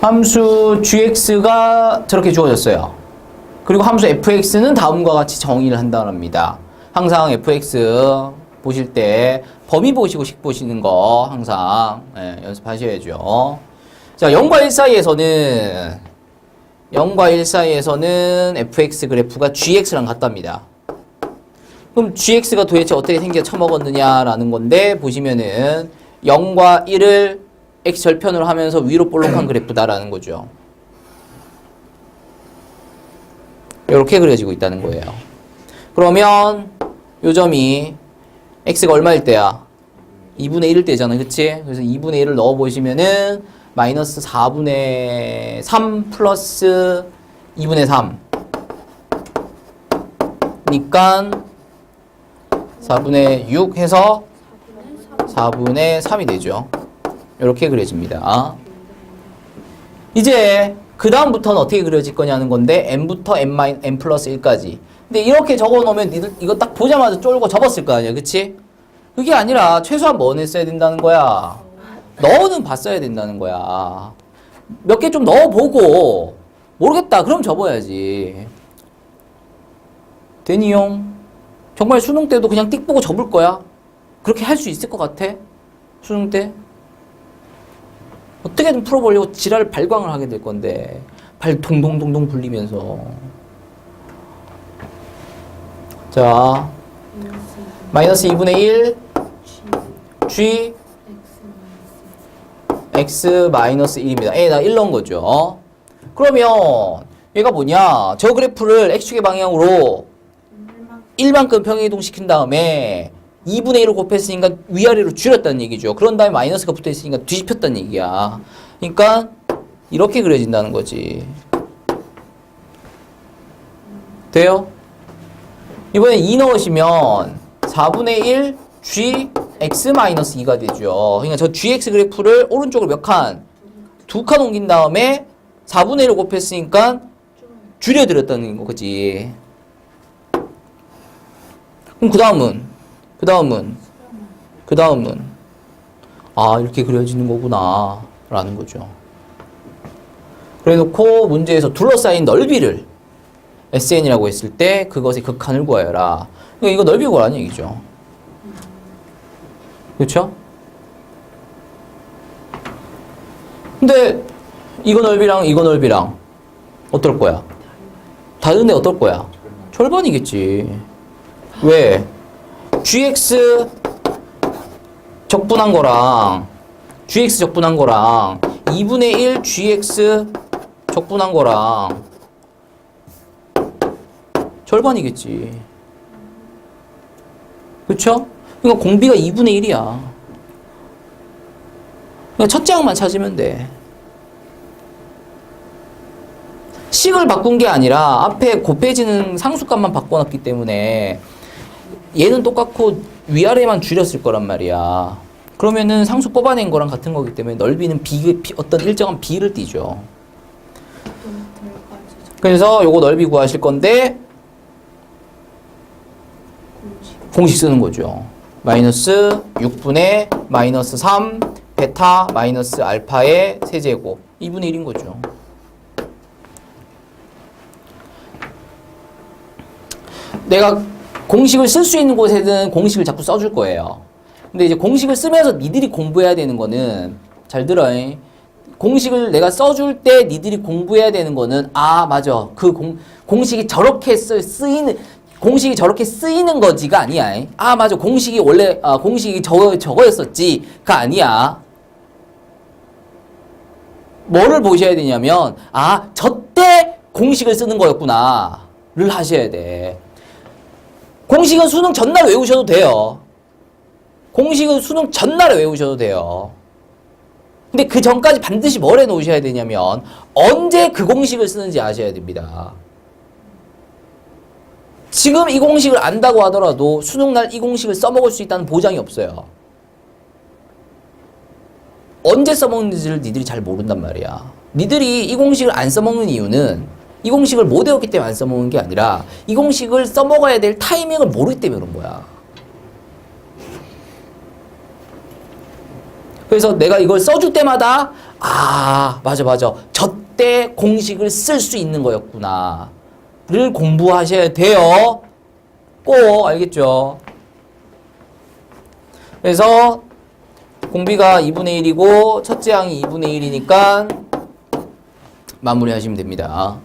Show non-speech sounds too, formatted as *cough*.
함수 gx가 저렇게 주어졌어요. 그리고 함수 fx는 다음과 같이 정의를 한다랍니다. 항상 fx 보실 때 범위 보시고 식 보시는 거 항상 예, 연습하셔야죠. 자, 0과 1 사이에서는 0과 1 사이에서는 fx 그래프가 gx랑 같답니다. 그럼 gx가 도대체 어떻게 생겨 처먹었느냐라는 건데 보시면은 0과 1을 x 절편으로 하면서 위로 볼록한 *clears throat* 그래프다라는 거죠. 이렇게 그려지고 있다는 거예요. 그러면 요 점이 x가 얼마일 때야? 2분의 1일 때잖아. 그치? 그래서 2분의 1을 넣어 보시면은 마이너스 4분의 3 플러스 2분의 3 니까 4분의 6 해서 4분의 3이 되죠. 이렇게 그려집니다. 이제 그 다음부터는 어떻게 그려질 거냐는 건데 n부터 n, 마이, n 플러스 1까지. 근데 이렇게 적어놓으면 니들 이거 딱 보자마자 쫄고 접었을 거 아니야, 그치? 그게 아니라 최소한 뭐 냈어야 된다는 거야. 넣어는 봤어야 된다는 거야. 몇 개 좀 넣어보고 모르겠다. 그럼 접어야지. 되니용? 정말 수능 때도 그냥 띡 보고 접을 거야? 그렇게 할 수 있을 것 같아? 수능 때? 어떻게든 풀어보려고 지랄 발광을 하게 될 건데 발 동동동동 굴리면서 자 마이너스 2분의 1 g x 마이너스 1입니다. 에다 1 넣은 거죠. 그러면 얘가 뭐냐? 저 그래프를 x축의 방향으로 1만큼 평행이동 시킨 다음에 2분의 1을 곱했으니까 위아래로 줄였다는 얘기죠. 그런 다음에 마이너스가 붙어 있으니까 뒤집혔다는 얘기야. 그러니까 이렇게 그려진다는 거지. 돼요? 이번에 2 넣으시면 4분의 1 g x 마이너스 2가 되죠. 그러니까 저 gx 그래프를 오른쪽으로 몇 칸? 두 칸 옮긴 다음에 4분의 1을 곱했으니까 줄여드렸다는 거지. 그럼 그 다음은? 그 다음은? 그 다음은? 아, 이렇게 그려지는 거구나. 라는 거죠. 그래 놓고 문제에서 둘러싸인 넓이를 SN이라고 했을 때 그것의 극한을 구하여라. 그러니까 이거 넓이 구하라는 얘기죠. 그렇죠? 근데 이거 넓이랑 이거 넓이랑 어떨 거야? 다른데 어떨 거야? 절반이겠지. 왜? Gx 적분한 거랑 gx 적분한 거랑 2분의 1 gx 적분한 거랑 절반이겠지. 그쵸? 그러니까 공비가 2분의 1이야. 그러니까 첫째 항만 찾으면 돼. 식을 바꾼 게 아니라 앞에 곱해지는 상수값만 바꿔놨기 때문에 얘는 똑같고 위아래만 줄였을 거란 말이야. 그러면은 상수 뽑아낸 거랑 같은 거기 때문에 넓이는 비, 비- 어떤 일정한 비를 띠죠. 그래서 요거 넓이 구하실 건데 공식 쓰는 거죠. 마이너스 6분의 마이너스 3 베타 마이너스 알파의 세제곱 2분의 1인 거죠. 내가 공식을 쓸 수 있는 곳에는 공식을 자꾸 써줄 거예요. 근데 이제 공식을 쓰면서 니들이 공부해야 되는 거는 잘 들어. 잉? 공식을 내가 써줄 때 니들이 공부해야 되는 거는 아 맞아 그 공, 공식이 저렇게 쓰, 쓰이는 공식이 저렇게 쓰이는 거지가 아니야. 잉? 아 맞아 공식이 원래 아, 공식이 저거 저거였었지가 아니야. 뭐를 보셔야 되냐면 아 저 때 공식을 쓰는 거였구나를 하셔야 돼. 공식은 수능 전날 외우셔도 돼요. 공식은 수능 전날에 외우셔도 돼요. 근데 그 전까지 반드시 뭘 해놓으셔야 되냐면 언제 그 공식을 쓰는지 아셔야 됩니다. 지금 이 공식을 안다고 하더라도 수능날 이 공식을 써먹을 수 있다는 보장이 없어요. 언제 써먹는지를 니들이 잘 모른단 말이야. 니들이 이 공식을 안 써먹는 이유는 이 공식을 못 외웠기 때문에 안 써먹는 게 아니라 이 공식을 써먹어야 될 타이밍을 모르기 때문에 그런 거야. 그래서 내가 이걸 써줄 때마다 아, 맞아, 맞아. 저때 공식을 쓸 수 있는 거였구나. 를 공부하셔야 돼요. 꼭, 알겠죠? 그래서 공비가 2분의 1이고 첫째 항이 2분의 1이니까 마무리 하시면 됩니다.